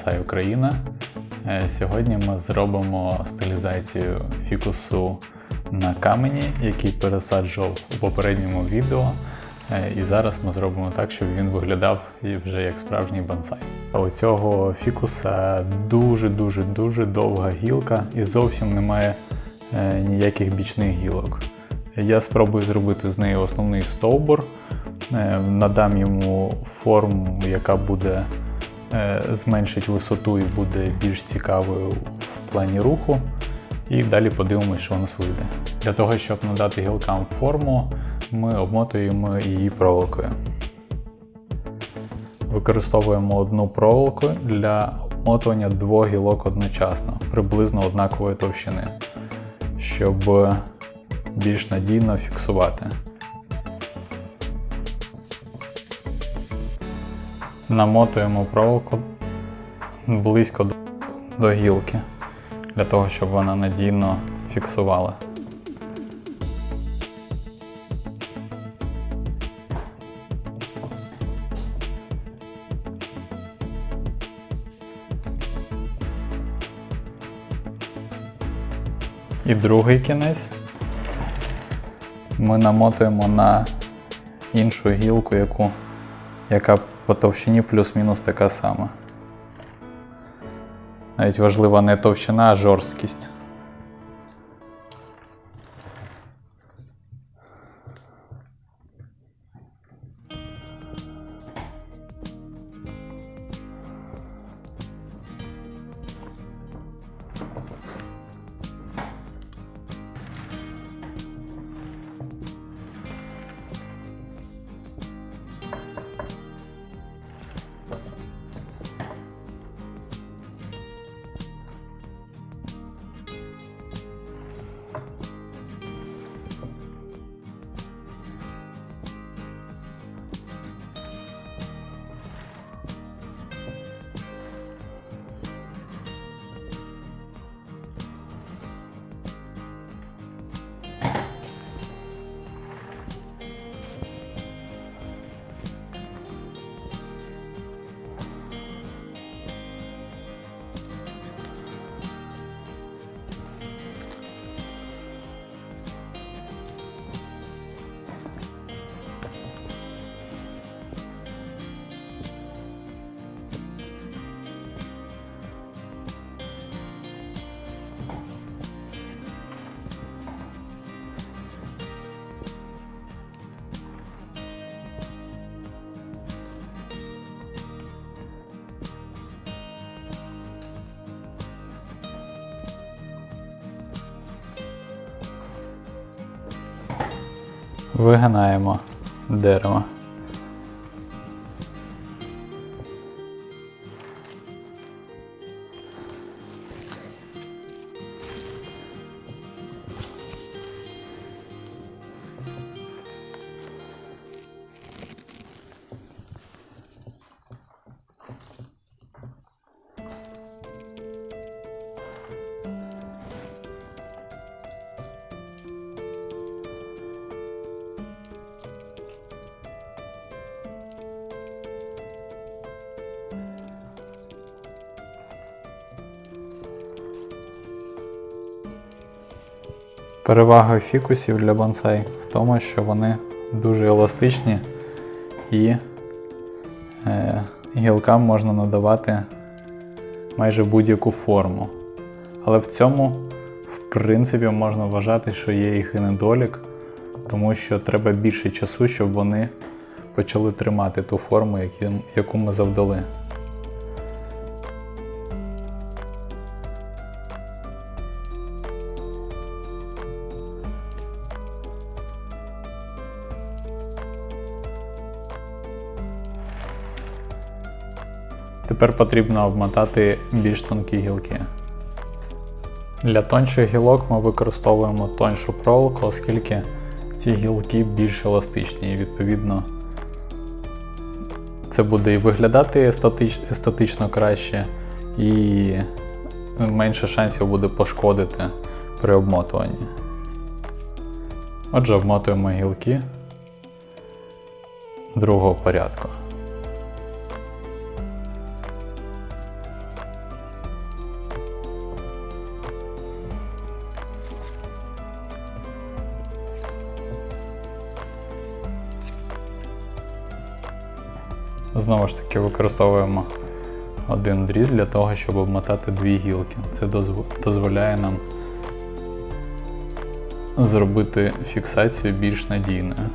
Bonsai Україна. Е, Сьогодні ми зробимо стилізацію фікусу на камені, який пересаджував у попередньому відео. Е, І зараз ми зробимо так, щоб він виглядав вже як справжній бонсай. У цього фікуса дуже-дуже дуже довга гілка і зовсім немає е, ніяких бічних гілок. Я спробую зробити з неї основний стовбур, надам йому форму, яка буде зменшить висоту і буде більш цікавою в плані руху. І далі подивимося, що у нас вийде. Для того, щоб надати гілкам форму, ми обмотуємо її проволокою. Використовуємо одну проволоку для обмотування двох гілок одночасно, приблизно однакової товщини, щоб більш надійно фіксувати. Намотуємо проволоку близько до- гілки, для того, щоб вона надійно фіксувала. І другий кінець ми намотуємо на іншу гілку, яку, яка по товщині плюс-мінус така сама. Навіть важлива не товщина, а жорсткість. Вигинаємо дерево. Перевага фікусів для бонсай в тому, що вони дуже еластичні і е, гілкам можна надавати майже будь-яку форму. Але в цьому, в принципі, можна вважати, що є їх і недолік, тому що треба більше часу, щоб вони почали тримати ту форму, яку ми завдали. Тепер потрібно обмотати більш тонкі гілки. Для тонших гілок ми використовуємо тоншу проволоку, оскільки ці гілки більш еластичні і відповідно це буде і виглядати естетич, естетично краще, і менше шансів буде пошкодити при обмотуванні. Отже, обмотуємо гілки другого порядку. Знову ж таки використовуємо один дріт для того, щоб обмотати дві гілки. Це дозволяє нам зробити фіксацію більш надійною.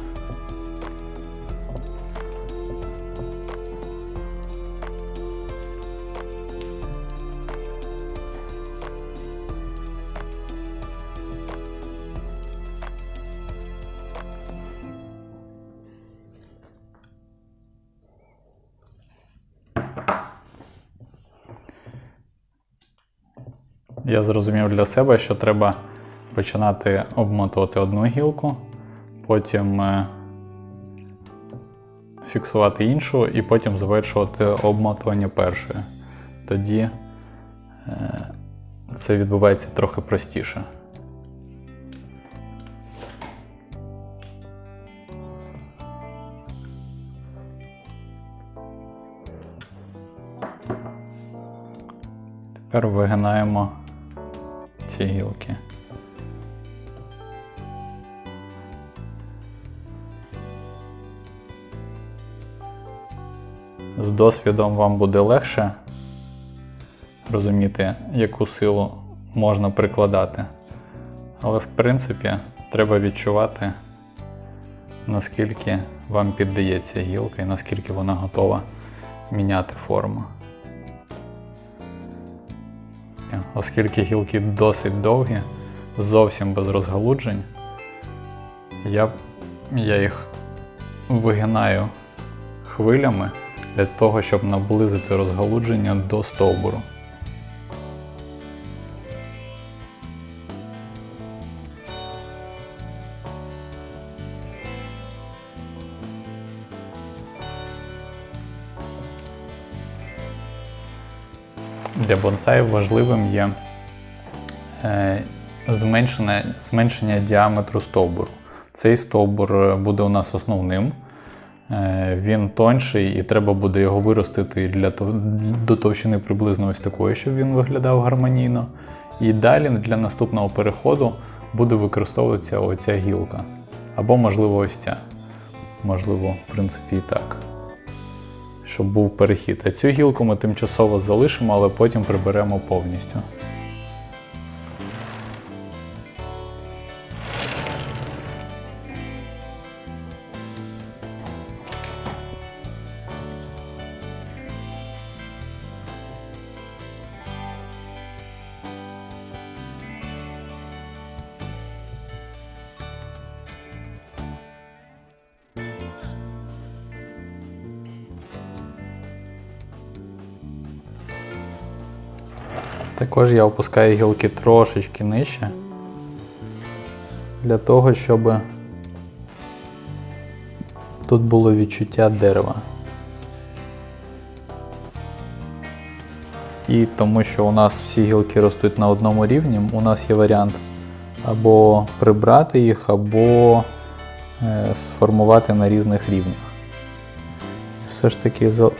Я зрозумів для себе, що треба починати обмотувати одну гілку, потім е, фіксувати іншу і потім завершувати обмотування першої. Тоді е, це відбувається трохи простіше. Тепер вигинаємо ці. З досвідом вам буде легше розуміти, яку силу можна прикладати. Але в принципі треба відчувати, наскільки вам піддається гілка і наскільки вона готова міняти форму. Оскільки гілки досить довгі, зовсім без розгалуджень, я, я їх вигинаю хвилями для того, щоб наблизити розгалудження до стовбуру. Для бонсаю важливим є е, зменшення, зменшення діаметру стовбуру. Цей стовбур е, буде у нас основним. Е, Він тонший і треба буде його виростити для до товщини приблизно ось такої, щоб він виглядав гармонійно. І далі для наступного переходу буде використовуватися оця гілка. Або, можливо, ось ця. Можливо, в принципі, і так. Щоб був перехід. А цю гілку ми тимчасово залишимо, але потім приберемо повністю. Також я опускаю гілки трошечки нижче. Для того, щоб тут було відчуття дерева. І тому що у нас всі гілки ростуть на одному рівні, у нас є варіант або прибрати їх, або е, сформувати на різних рівнях. Все ж таки е,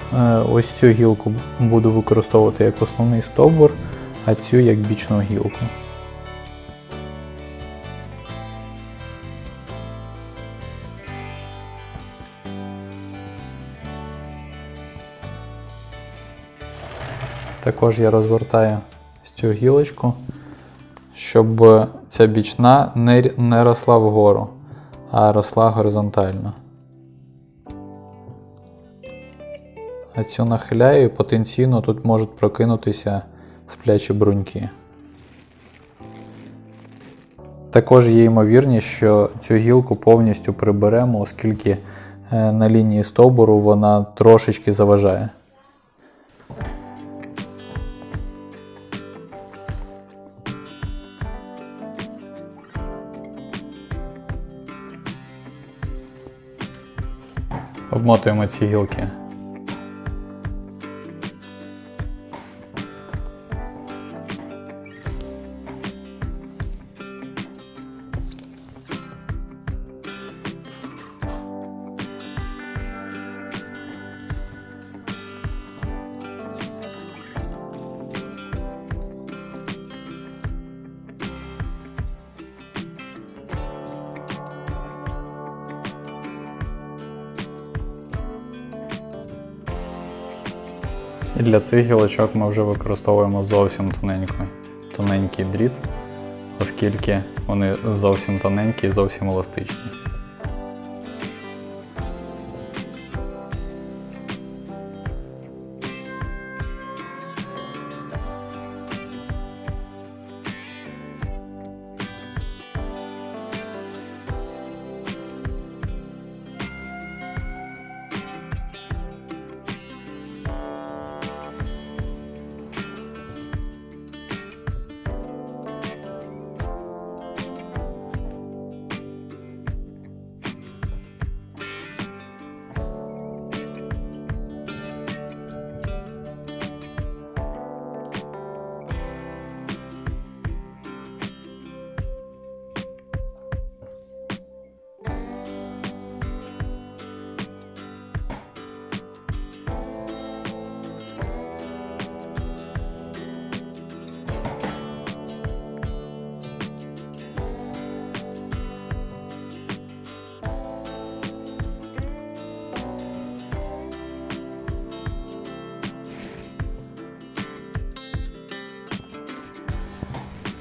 ось цю гілку буду використовувати як основний стовбур, а цю як бічну гілку. Також я розвертаю цю гілочку, щоб ця бічна не, росла вгору, а росла горизонтально. А цю нахиляю потенційно тут можуть прокинутися сплячі бруньки. Також є ймовірність, що цю гілку повністю приберемо, оскільки е, на лінії стовбуру вона трошечки заважає. Обмотуємо ці гілки. І для цих гілочок ми вже використовуємо зовсім тоненьку, тоненький дріт, оскільки вони зовсім тоненькі і зовсім еластичні.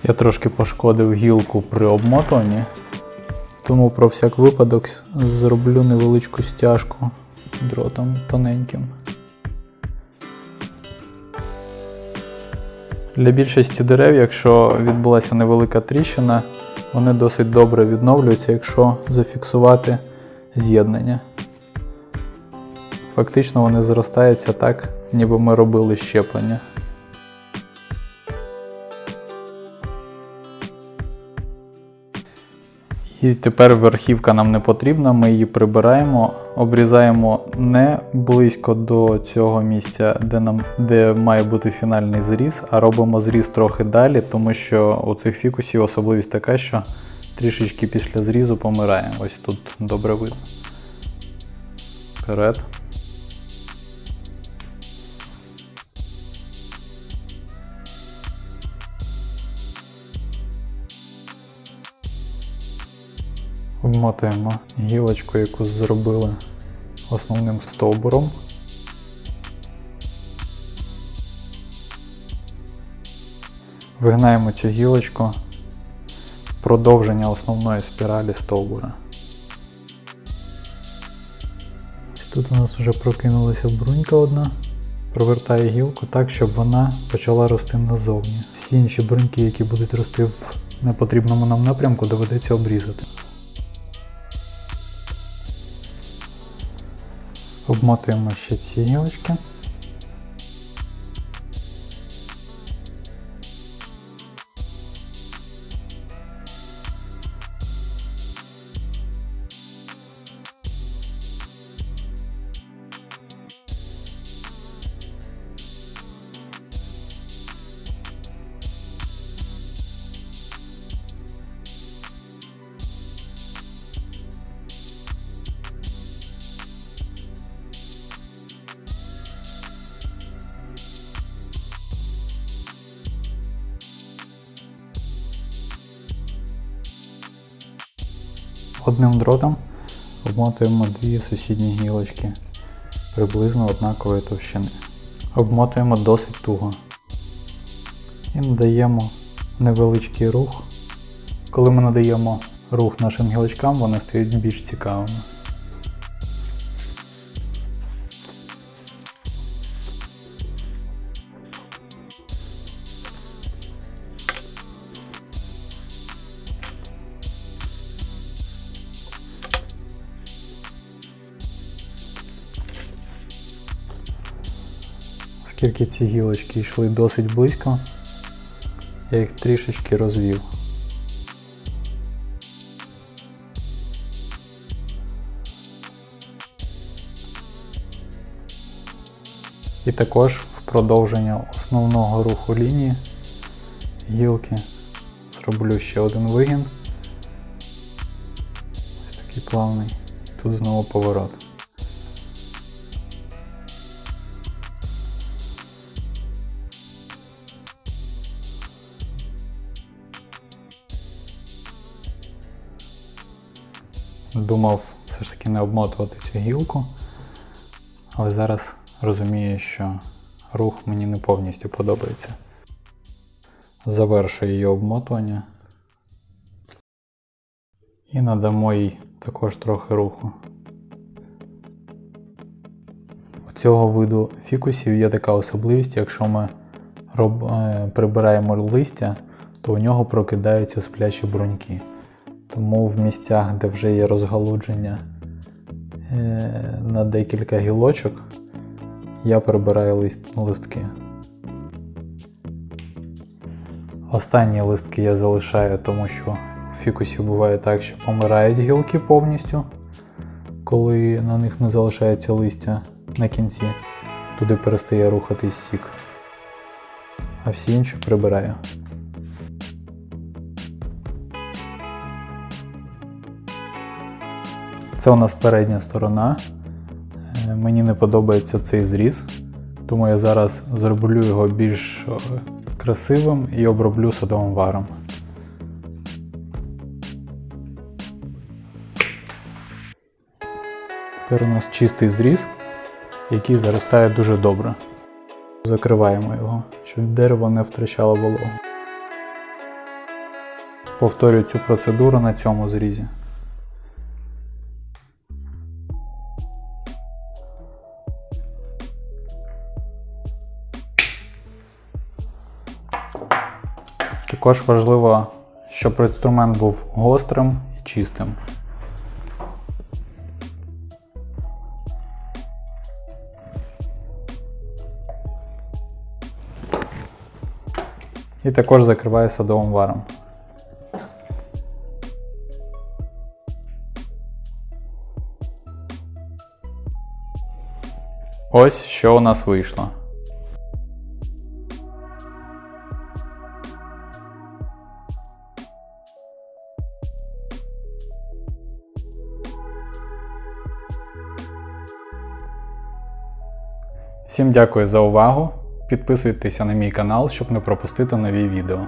Я трошки пошкодив гілку при обмотуванні, тому про всяк випадок зроблю невеличку стяжку дротом тоненьким. Для більшості дерев, якщо відбулася невелика тріщина, вони досить добре відновлюються, якщо зафіксувати з'єднання. Фактично вони зростаються так, ніби ми робили щеплення. І тепер верхівка нам не потрібна, ми її прибираємо, обрізаємо не близько до цього місця, де, нам, де має бути фінальний зріз, а робимо зріз трохи далі, тому що у цих фікусів особливість така, що трішечки після зрізу помирає. Ось тут добре видно. Вперед. Обмотуємо гілочку, яку зробили основним стовбуром. Вигнаємо цю гілочку продовження основної спіралі стовбура. Тут у нас вже прокинулася брунька одна. Провертаю гілку так, щоб вона почала рости назовні. Всі інші бруньки, які будуть рости в непотрібному нам напрямку, доведеться обрізати. Обмотуємо ще ці гілочки. Одним дротом обмотуємо дві сусідні гілочки приблизно однакової товщини. Обмотуємо досить туго і надаємо невеличкий рух. Коли ми надаємо рух нашим гілочкам, вони стають більш цікавими. Оскільки ці гілочки йшли досить близько, я їх трішечки розвів. І також в продовження основного руху лінії гілки зроблю ще один вигін. Ось такий плавний. Тут знову поворот. Думав все ж таки не обмотувати цю гілку, але зараз розумію, що рух мені не повністю подобається. Завершую її обмотування. І надамо їй також трохи руху. У цього виду фікусів є така особливість, якщо ми роб... е, прибираємо листя, то у нього прокидаються сплячі бруньки. Тому в місцях, де вже є розгалудження е, на декілька гілочок, я прибираю лист... листки. Останні листки я залишаю, тому що у фікусів буває так, що помирають гілки повністю, коли на них не залишається листя на кінці. Туди перестає рухатись сік. А всі інші прибираю. Це у нас передня сторона. Е, Мені не подобається цей зріз, тому я зараз зроблю його більш е, красивим і оброблю садовим варом. Тепер у нас чистий зріз, який заростає дуже добре. Закриваємо його, щоб дерево не втрачало вологу. Повторюю цю процедуру на цьому зрізі. Також важливо, щоб інструмент був гострим і чистим. І також закриваю садовим варом. Ось що у нас вийшло. Всім дякую за увагу. Підписуйтеся на мій канал, щоб не пропустити нові відео.